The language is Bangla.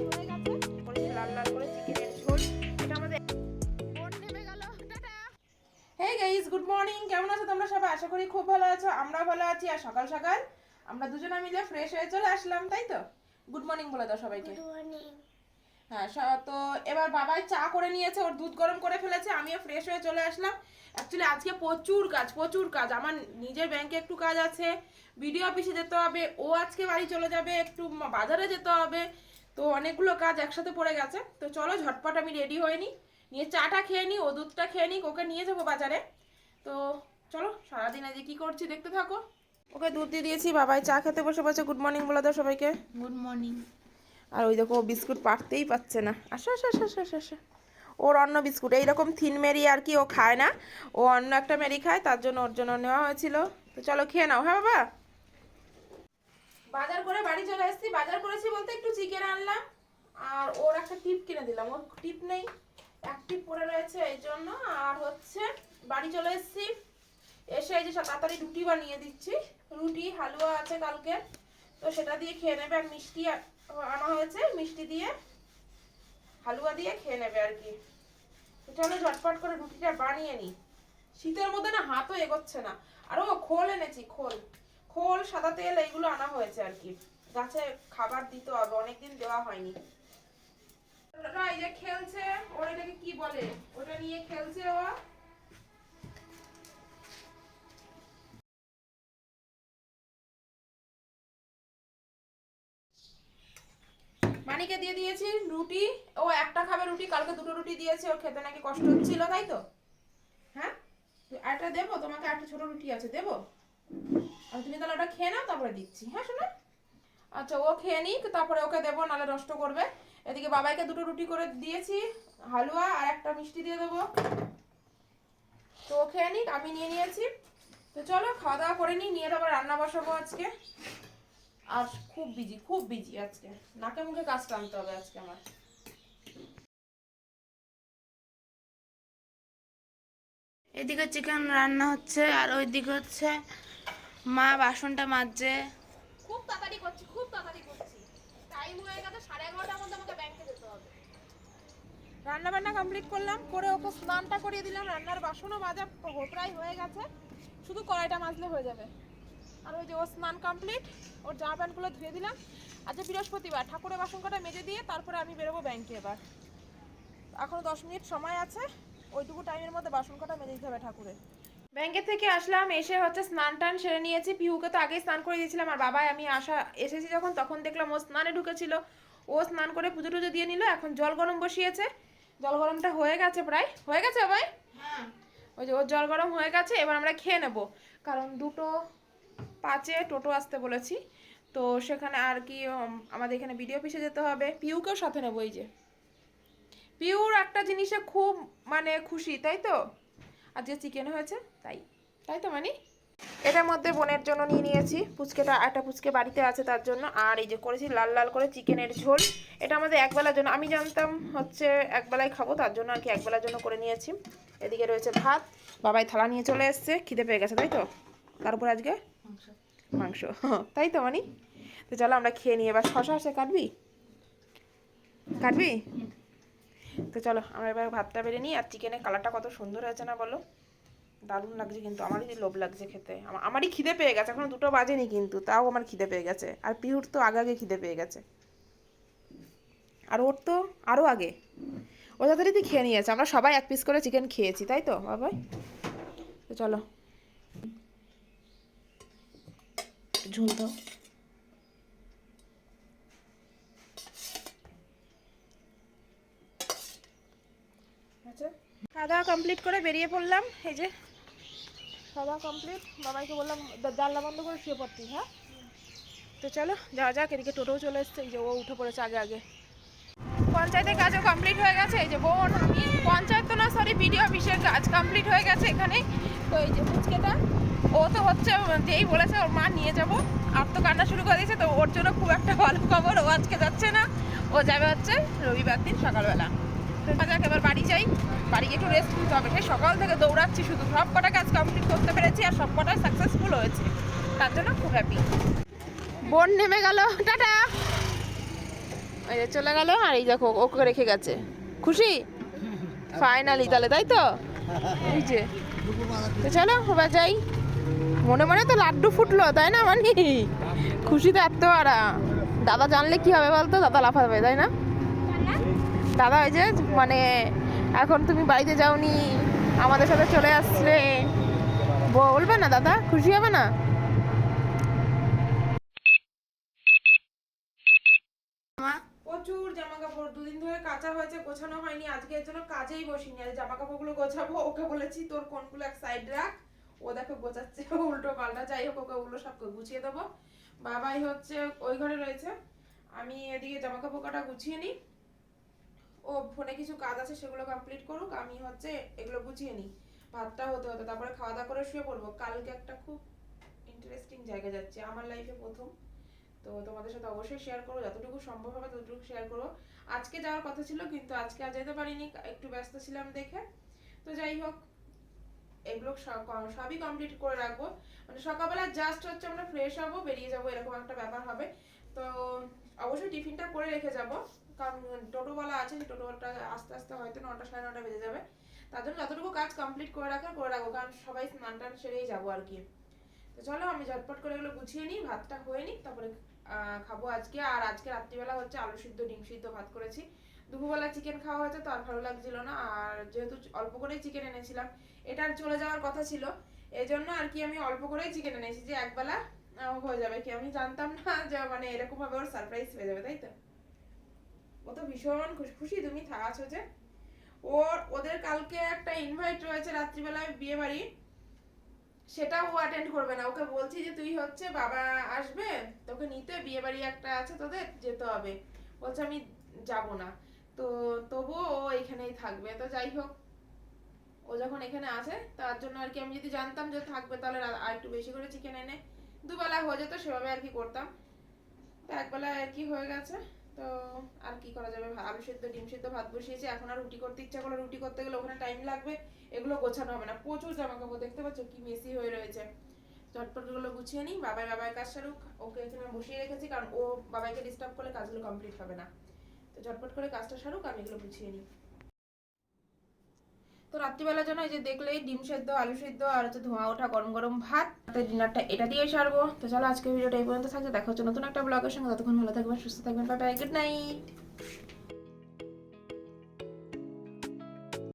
প্রায় হয়ে গেছে করেছি লাল লাল করে চিকেনের ঝোল এটা আমাদের বোন নেমে গেল tata hey guys good morning কেমন আছো তোমরা সবাই? আশা করি খুব ভালো আছো আমরাও ভালো আছি আর সকাল সকাল আমরা দুজনে মিলে ফ্রেশ হয়ে চলে আসলাম তাই তো? গুড মর্নিং বলে দাও সবাইকে। হ্যাঁ তো এবার বাবাই চা করে নিয়েছে ওর দুধ গরম করে ফেলেছে আমিও ফ্রেশ হয়ে চলে আসলাম। অ্যাকচুয়ালি আজকে প্রচুর কাজ প্রচুর কাজ। আমার নিজের ব্যাংকে একটু কাজ আছে বিডিও অফিসে যেতে হবে ও আজকে বাড়ি চলে যাবে একটু বাজারে যেতে হবে তো অনেকগুলো কাজ একসাথে পড়ে গেছে। তো চলো ঝটপট আমি রেডি হয়ে নিই। নিয়ে চাটা খেয়ে নিই ও দুধটা খেয়ে নিই ওকে নিয়ে যাব বাজারে। তো চলো সারাদিন আজকে কি করছি দেখতে থাকো। ওকে দুধ দিয়ে দিয়েছি বাবাই চা খেতে বসে বসে গুড মর্নিং বলে দাও সবাইকে। গুড মর্নিং আর ওই দেখো বিস্কুট পারতেই পাচ্ছে না। আসো আসো আসো আসো আসো আসো। ওর অন্য বিস্কুট এইরকম থিন মেরি আর কি ও খায় না। ও অন্য একটা মেরি খায় তার জন্য ওর জন্য নেওয়া হয়েছিল। তো চলো খেয়ে নাও হ্যাঁ বাবা? বাজার করে বাড়ি চলে এসেছি বাজার করেছি বলতে একটু চিকেন আনলাম, আর ওর একটা টিপ কিনে দিলাম। ওর টিপ নেই, এক টিপ পড়ে রয়েছে এই জন্য। আর হচ্ছে, বাড়ি চলে এসেছি। এসে এই যে তাড়াতাড়ি রুটি বানিয়ে দিচ্ছি। রুটি, হালুয়া আছে কালকে। তো সেটা দিয়ে খেয়ে নেবে আর মিষ্টি আনা হয়েছে, মিষ্টি দিয়ে। হালুয়া দিয়ে খেয়ে নেবে আর কি। চলো ঝটপট করে রুটিটা বানিয়ে নিই। শীতের মধ্যে না হাতও এগোচ্ছে না। আর ও খোল এনেছি, খোল। খোল, সাদা তেল, এইগুলো আনা হয়েছে আর কি। গাছে খাবার দিতে হবে, অনেকদিন দেওয়া হয়নি। খেলছে কি বলে? ওটা নিয়ে খেলছে ও মানিকে দিয়ে দিয়েছি রুটি। ও একটা খাবে রুটি, কালকে দুটো রুটি দিয়েছে ওর খেতে নাকি কষ্ট হচ্ছিল, তাই তো? হ্যাঁ? একটা দেবো? তোমাকে একটা ছোট রুটি আছে, দেবো? আর তুমি তাহলে ওটা খেয়ে নাও, তারপরে দিচ্ছি। হ্যাঁ শোনো? আচ্ছা ও খেয়ে নিক, তারপরে ওকে দেবো, নাহলে নষ্ট করবে। এদিকে বাবাইকে দুটো রুটি করে দিয়েছি, হালুয়া আর একটা মিষ্টি দিয়ে দেবো। তো ও খেয়ে নিক, আমি নিয়ে নিয়েছি। তো চলো খাওয়া দাওয়া করে নিই, নিয়ে তারপর রান্না বসাবো আজকে। আর খুব বিজি খুব বিজি আজকে। নাকে মুখে কাজ টানতে হবে আজকে আমার। এদিকে চিকেন রান্না হচ্ছে, আর ওইদিকে হচ্ছে মা বাসনটা মাজছে। খুব তাড়াতাড়ি করছি খুব তাড়াতাড়ি করছি। টাইম হয়ে গেছে সাড়ে এগারোটার মধ্যে আমাকে ব্যাংকে যেতে হবে। রান্না বান্না কমপ্লিট করলাম করে ওকে স্নানটা করিয়ে দিলাম রান্নার বাসনও মাজা প্রায় হয়ে গেছে। শুধু কড়াইটা মাজলে হয়ে যাবে। আর ওই যে ও স্নান কমপ্লিট ওর জামা প্যান্টগুলো ধুয়ে দিলাম। আজকে বৃহস্পতিবার ঠাকুরের বাসন কটা মেজে দিয়ে তারপরে আমি বেরোবো ব্যাংকে এবার। এখনও দশ মিনিট সময় আছে ওইটুকু টাইমের মধ্যে বাসন কটা মেজে দিতে হবে ঠাকুরের। ব্যাংকের থেকে আসলাম এসে হচ্ছে স্নান টান সেরে নিয়েছি। পিহুকে তো আগেই স্নান করে দিয়েছিলাম আর বাবাই আমি আসা এসেছি যখন তখন দেখলাম ও স্নানে ঢুকেছিল। ও স্নান করে পুজো টুজো দিয়ে নিল এখন জল গরম বসিয়েছে। জল গরমটা হয়ে গেছে প্রায়। হয়ে গেছে ভাই ওই যে ওর জল গরম হয়ে গেছে এবার আমরা খেয়ে নেব। কারণ দুটো পাঁচে টোটো আসতে বলেছি। তো সেখানে আর কি আমাদের এখানে বিডিও অফিসে যেতে হবে। পিউকেও সাথে নেব এই যে। পিউর একটা জিনিসে খুব মানে খুশি তাই তো? আর যে চিকেন হয়েছে তাই। তাই তো মানে? এটার মধ্যে বোনের জন্য নিয়ে নিয়েছি। পুচকেটা একটা পুচকে বাড়িতে আছে তার জন্য। আর এই যে করেছি লাল লাল করে চিকেনের ঝোল। এটা আমাদের একবেলার জন্য। আমি জানতাম হচ্ছে একবেলায় খাব তার জন্য আর কি একবেলার জন্য করে নিয়েছি। এদিকে রয়েছে ভাত। বাবাই থালা নিয়ে চলে এসছে। খিদে পেয়ে গেছে তাই তো? তারপর আজকে? মাংস। তাই তো মানি? তো চলো আমরা খেয়ে নিই। এবার শশা আছে কাটবি? কাটবি? তো চলো, আমরা এবার ভাতটা বেড়ে নিই, আর চিকেনের কালারটা কত সুন্দর হয়েছে না বলো? দারুণ লাগছে কিন্তু, আমারই লোভ লাগছে খেতে। আমা- আমারই খিদে পেয়ে গেছে, এখনও দুটো বাজেনি কিন্তু, তাও আমার খিদে পেয়ে গেছে। আর পিউর তো আগে আগে খিদে পেয়ে গেছে। আর ওর তো আরও আগে। ও তাড়াতাড়ি খেয়ে নিয়েছে, আমরা সবাই এক পিস করে চিকেন খেয়েছি, তাই তো, বাবাই? তো চলো। ঝোল দাও। খাওয়া কমপ্লিট করে বেরিয়ে পড়লাম। এই যে খাওয়া কমপ্লিট বাবাইকে বললাম জানলা বন্ধ করে শুয়ে পড়তি হ্যাঁ? তো চলো, যাওয়া যাক, এদিকে টোটোও চলে এসছে। এই যে, ও উঠে পড়েছে আগে আগে। পঞ্চায়েতের কাজও কমপ্লিট হয়ে গেছে। এই যে বোন আমি পঞ্চায়েত তো না সরি বিডিও অফিসের কাজ কমপ্লিট হয়ে গেছে এখানে। তো এই যে, পুচকেটা, ও তো হচ্ছে, যেই বলেছে, ওর মা নিয়ে যাব। আর তো কান্না শুরু করে দিয়েছে, তো ওর জন্য খুব একটা ভালো খবর, ও আজকে যাচ্ছে না। ও যাবে হচ্ছে রবিবার দিন সকালবেলা। যাক, এবার বাড়ি যাই। বাড়ি একটু রেস্ট নিতে হবে। সেই সকাল থেকে দৌড়াচ্ছি, শুধু সব কটা কাজ কমপ্লিট করতে পেরেছি আর সব কটাই সাকসেসফুল হয়েছে। তার জন্য খুব হ্যাপি বোন নেমে গেল, টাটা। ওই যে চলে গেল, আর এই দেখো, ওকে রেখে গেছে। খুশি? ফাইনালি তাহলে, তাই তো? এই যে। তো চলো, এবার যাই। মনে মনে তো লাড্ডু ফুটলো, তাই না মানে? এত আরা দাদা জানলে কি হবে বলতো? দাদা লাফাবে, তাই না? দাদা ওই যে মানে এখন তুমি বাড়িতে যাওনি, আমাদের সাথে চলে আসলে। বলবে না দাদা? খুশি হবে না? প্রচুর জামা কাপড় দুদিন ধরে কাঁচা হয়েছে, গোছানো হয়নি। আজকে এর জন্য কাজেই বসিনি। আর জামা কাপড়গুলো গোছাবো, ওকে বলেছি, তোর কোনগুলো এক সাইড রাখ। ও দেখো গোছাচ্ছে উল্টো পাল্টা। যাই হোক, ওকে ওগুলো সব গুছিয়ে দেবো। বাবাই হচ্ছে, ওই ঘরে রয়েছে। আমি এদিকে জামা কাপড় কটা গুছিয়ে নিই। ও ফোনে কিছু কাজ আছে সেগুলো কমপ্লিট করুক, আমি হচ্ছে এগুলো গুছিয়ে নিই। ভাতটা হতে হতে, তারপরে খাওয়া দাওয়া করে শুয়ে পড়ব। কালকে একটা খুব ইন্টারেস্টিং জায়গা যাচ্ছে, আমার লাইফে প্রথম। তো তোমাদের সাথে অবশ্যই শেয়ার করব, যতটুকু সম্ভব হবে ততটুকু শেয়ার করব। আজকে যাওয়ার কথা ছিল, কিন্তু আজকে আর যেতে পারিনি, একটু ব্যস্ত ছিলাম দেখে। তো যাই হোক, এগুলো সবই কমপ্লিট করে রাখব। মানে সকালবেলা জাস্ট হচ্ছে আমরা ফ্রেশ হব, বেরিয়ে যাব, এরকম একটা ব্যাপার হবে। তো অবশ্যই টিফিনটা করে রেখে যাব। কারণ টোটোওয়ালা আছে, সেই টোটোওয়ালাটা আস্তে আস্তে হয়তো নটা সাড়ে নটা বেজে যাবে। তার জন্য যতটুকু কাজ কমপ্লিট করে রাখার করে রাখব, কারণ সবাই স্নান টান সেরেই যাব আর কি। তো চলো, আমি ঝটপট করে এগুলো গুছিয়ে নিই, ভাতটা হয়ে নিই তারপরে খাব আজকে। আর আজকে রাত্রিবেলা হচ্ছে আলু সিদ্ধ, ডিম সিদ্ধ ভাত করেছি। দুপুরবেলা চিকেন খাওয়া হয়েছে, তো আর ভালো লাগছিল না। আর যেহেতু অল্প করেই চিকেন এনেছিলাম এটা আর চলে যাওয়ার কথা ছিল। এই জন্য আর কি আমি অল্প করেই চিকেন এনেছি, যে একবেলা হয়ে যাবে কি? আমি জানতাম না যে মানে এরকমভাবে ওর সারপ্রাইজ হয়ে যাবে, তাই তো? ও তো ভীষণ খুশি তুমি আছো যে। ওর, ওদের কালকে একটা ইনভাইট রয়েছে রাত্রিবেলায় বিয়ে বাড়ি। সেটা ও অ্যাটেন্ড করবে না। ওকে বলছি যে, তুই হচ্ছে বাবা আসবে, তোকে নিতে বিয়ে বাড়ি একটা আছে তোদের, যেতে হবে। বলছে, আমি যাব না। তো তবুও ও এখানেই থাকবে। তো যাই হোক, ও যখন এখানে আছে, তার জন্য আর কি আমি যদি জানতাম যে থাকবে, তাহলে আর একটু বেশি করে চিকেন এনে দুবেলা হয়ে যেত, সেভাবে আর কি করতাম। তো একবেলা আর কি হয়ে গেছে। তো আর কি করা যাবে? আলু সেদ্ধ, ডিম সেদ্ধ, ভাত বসিয়েছি। এখন আর রুটি করতে ইচ্ছা করল রুটি করতে গেলে ওখানে টাইম লাগবে। এগুলো গোছানো হবে না। প্রচুর জামা কাপড় দেখতে পাচ্ছ? কি মেসি হয়ে রয়েছে। চটপটগুলো গুছিয়ে নিই। বাবাই বাবাই কাজ সারুক। ওকে এখানে বসিয়ে রেখেছি কারণ ও বাবাইকে ডিস্টার্ব করলে কাজগুলো কমপ্লিট হবে না। তো চটপট করে কাজটা সারুক, আমি এগুলো গুছিয়ে নিই। তো রাত্রিবেলার জন্য এই যে দেখলেই ডিম সেদ্ধ, আলু সেদ্ধ আর হচ্ছে ধোঁয়া ওঠা, গরম গরম ভাত, তাতে ডিনারটা এটা দিয়ে সারবো। তো চলো আজকে ভিডিওটা এই পর্যন্ত থাকছে। দেখা হচ্ছে নতুন একটা ব্লগের সঙ্গে। ততক্ষণ ভালো থাকবেন, সুস্থ থাকবেন। Bye bye good night